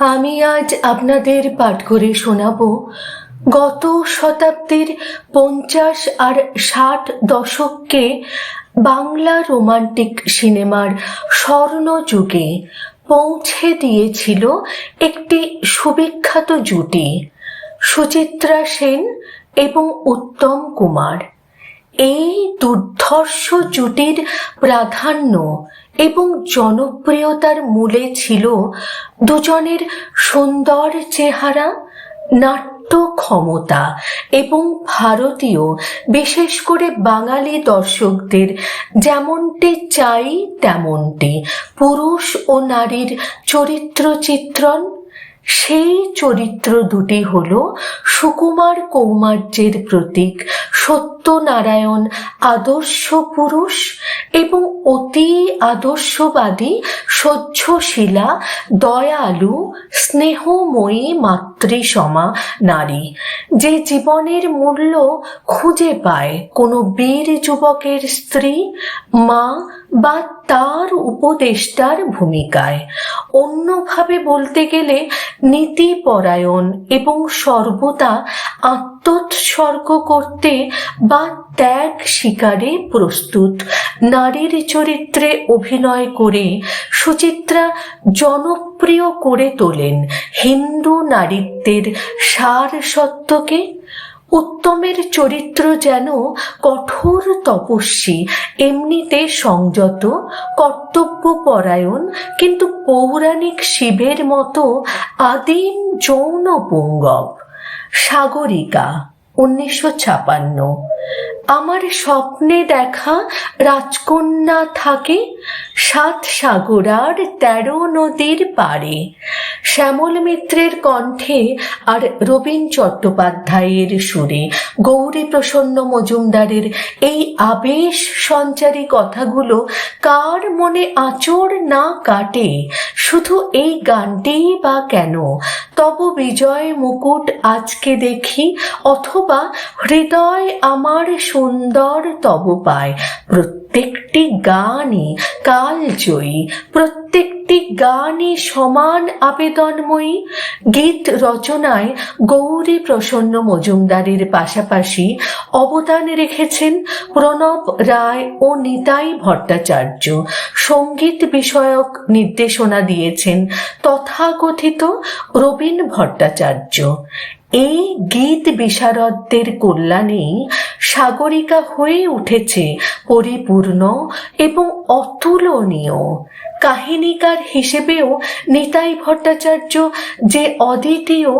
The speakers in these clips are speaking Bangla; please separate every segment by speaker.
Speaker 1: আমি আজ আপনাদের পাঠ করে শোনাব গত শতাব্দীর পঞ্চাশ আর ষাট দশককে বাংলা রোমান্টিক সিনেমার স্বর্ণযুগে পৌঁছে দিয়েছিল একটি সুবিখ্যাত জুটি, সুচিত্রা সেন এবং উত্তম কুমার। এই দুর্ধর্ষ জুটির প্রাধান্য এবং জনপ্রিয়তার মূলে ছিল দুজনের সুন্দর চেহারা নাট্য ক্ষমতা এবং ভারতীয়, বিশেষ করে বাঙালি দর্শকদের যেমনটি চাই তেমনটি। পুরুষ ও নারীর চরিত্র চিত্রণ সেই চরিত্র দুটি হল সুকুমার কৌমার্যের প্রতীক সত্যনারায়ণ আদর্শ পুরুষ এবং অতি আদর্শবাদী সহ্যশীলা দয়ালু, স্নেহময়ী মাতৃসমা নারী। যে জীবনের মূল্য খুঁজে পায় কোনো বীর যুবকের স্ত্রী, মা বা তার উপদেষ্টার ভূমিকায়। অন্যভাবে বলতে গেলে নীতিপরায়ণ এবং সর্বদা আত্মোৎসর্গ করতে বা ত্যাগ শিকারে প্রস্তুত। নারীর চরিত্রে অভিনয় করে সুচিত্রা জনপ্রিয় করে তোলেন। হিন্দু নারীত্বের সার সত্যকে উত্তমের চরিত্র যেন কঠোর তপস্বী, এমনিতে সংযত কর্তব্য পরায়ণ কিন্তু পৌরাণিক শিবের মতো আদিম যৌন পুঙ্গব সাগরিকা, উনিশশো ছাপান্ন। আমার স্বপ্নে দেখা রাজকন্যা থাকে সাত সাগরার তেরো নদীর পারে শ্যামল মিত্রের কণ্ঠে আর রবীন চট্টোপাধ্যায়ের সুরে। গৌরী প্রসন্ন মজুমদারের এই আবেশ সঞ্চারী কথাগুলো কার মনে আচর না কাটে? শুধু এই গানটিই বা কেন? তব বিজয় মুকুট আজকে দেখি, অথবা হৃদয় আমার সুন্দর তব পায়। প্রত্যেকটি গানই কালজয়ী প্রত্যেকটি গানই সমান আবেদনময়ী। গীত রচনায় গৌরী প্রসন্ন মজুমদারের পাশাপাশি অবদান রেখেছেন প্রণব রায় ও নিতাই ভট্টাচার্য। সংগীত বিষয়ক নির্দেশনা দিয়েছেন তথাকথিত রবীন ভট্টাচার্য। এই গীত বিশারদদের কল্যাণেই সাগরিকা হয়ে উঠেছে পরিপূর্ণ এবং অতুলনীয়। কাহিনীকার হিসেবেও নিতাই ভট্টাচার্য যে অদ্বিতীয়,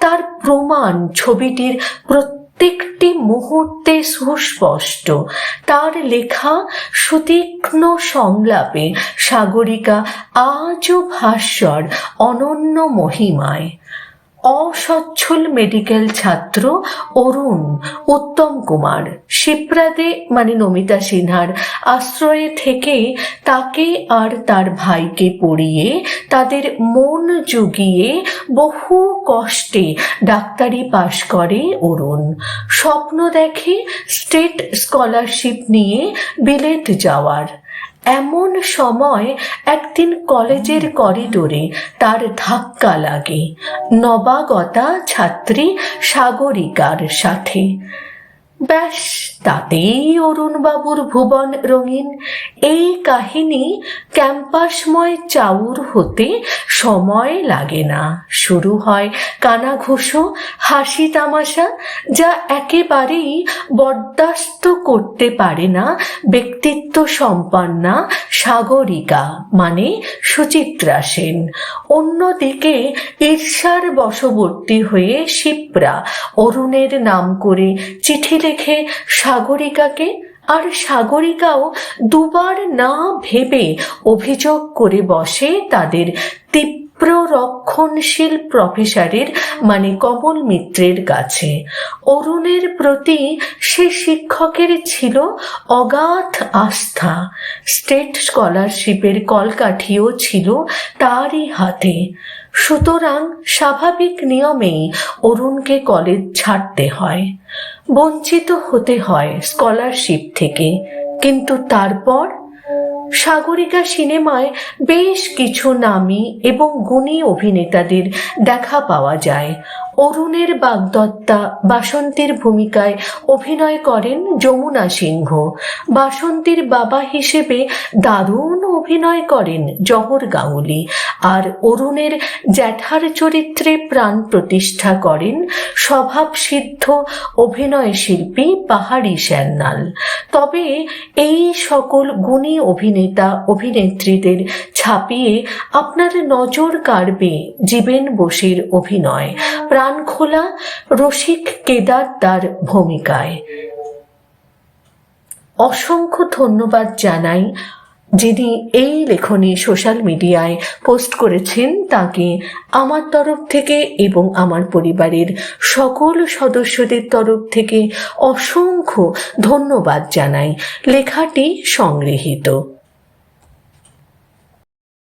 Speaker 1: তার প্রমাণ ছবিটির প্রত্যেকটি মুহূর্তে সুস্পষ্ট। তার লেখা সুতীক্ষ্ণ সংলাপে সাগরিকা আজও ভাস্বর, অনন্য মহিমায়। অসচ্ছল মেডিকেল ছাত্র অরুণ উত্তম কুমার। শিপ্রাদে মানে নমিতা সিনহার আশ্রয়ে থেকে তাকে আর তার ভাইকে পড়িয়ে তাদের মন জুগিয়ে বহু কষ্টে ডাক্তারি পাশ করে অরুণ। স্বপ্ন দেখে স্টেট স্কলারশিপ নিয়ে বিলেত যাওয়ার। এমন সময় একদিন কলেজের করিডোরে তার ধাক্কা লাগে। নবাগতা ছাত্রী সাগরিকার সাথে। ব্যাস, তাতেই অরুণবাবুর ভুবন রঙিন। এই কাহিনী ক্যাম্পাসময় চাউর হতে সময় লাগে না। শুরু হয় কানাঘুষো, হাসি তামাশা, যা একেবারেই বরদাস্ত করতে পারে না ব্যক্তিত্ব সম্পন্না সাগরিকা মানে সুচিত্রা সেন। অন্যদিকে ঈর্ষার বশবর্তী হয়ে শিপ্রা, অরুণের নাম করে চিঠি লেখে সাগরিকাকে আর সাগরিকাও দুবার না ভেবে অভিযোগ করে বসে তাদের তীব্র রক্ষণশীল প্রফেসরের মানে কমল মিত্রের কাছে। অরুণের প্রতি সে শিক্ষকের ছিল অগাধ আস্থা। স্টেট স্কলারশিপের কলকাঠিও ছিল তারই হাতে। সুতরাং স্বাভাবিক নিয়মেই অরুণকে কলেজ ছাড়তে হয়। বঞ্চিত হতে হয় স্কলারশিপ থেকে। কিন্তু তারপর সাগরিকা সিনেমায় বেশ কিছু নামী এবং গুণী অভিনেতাদের দেখা পাওয়া যায়। অরুণের বাগদত্তা বাসন্তীর ভূমিকায় অভিনয় করেন যমুনা সিংহ। বাসন্তীর বাবা হিসেবে দারুণ অভিনয় করেন জহর গাঙ্গুলি। আর অরুণের জ্যাঠার চরিত্রে প্রাণ প্রতিষ্ঠা করেন স্বভাবসিদ্ধ অভিনয় শিল্পী পাহাড়ি শ্যান্নাল তবে এই সকল গুণী অভিনেতা অভিনেত্রীদের ছাপিয়ে আপনার নজর কাড়বে জীবেন বসির অভিনয়। প্রাণখোলা রসিক কেদার তার ভূমিকায়। অসংখ্য ধন্যবাদ জানাই যিনি এই লেখনী সোশ্যাল মিডিয়ায় পোস্ট করেছেন তাকে আমার তরফ থেকে এবং আমার পরিবারের সকল সদস্যদের তরফ থেকে অসংখ্য ধন্যবাদ জানাই। লেখাটি সংগৃহীত।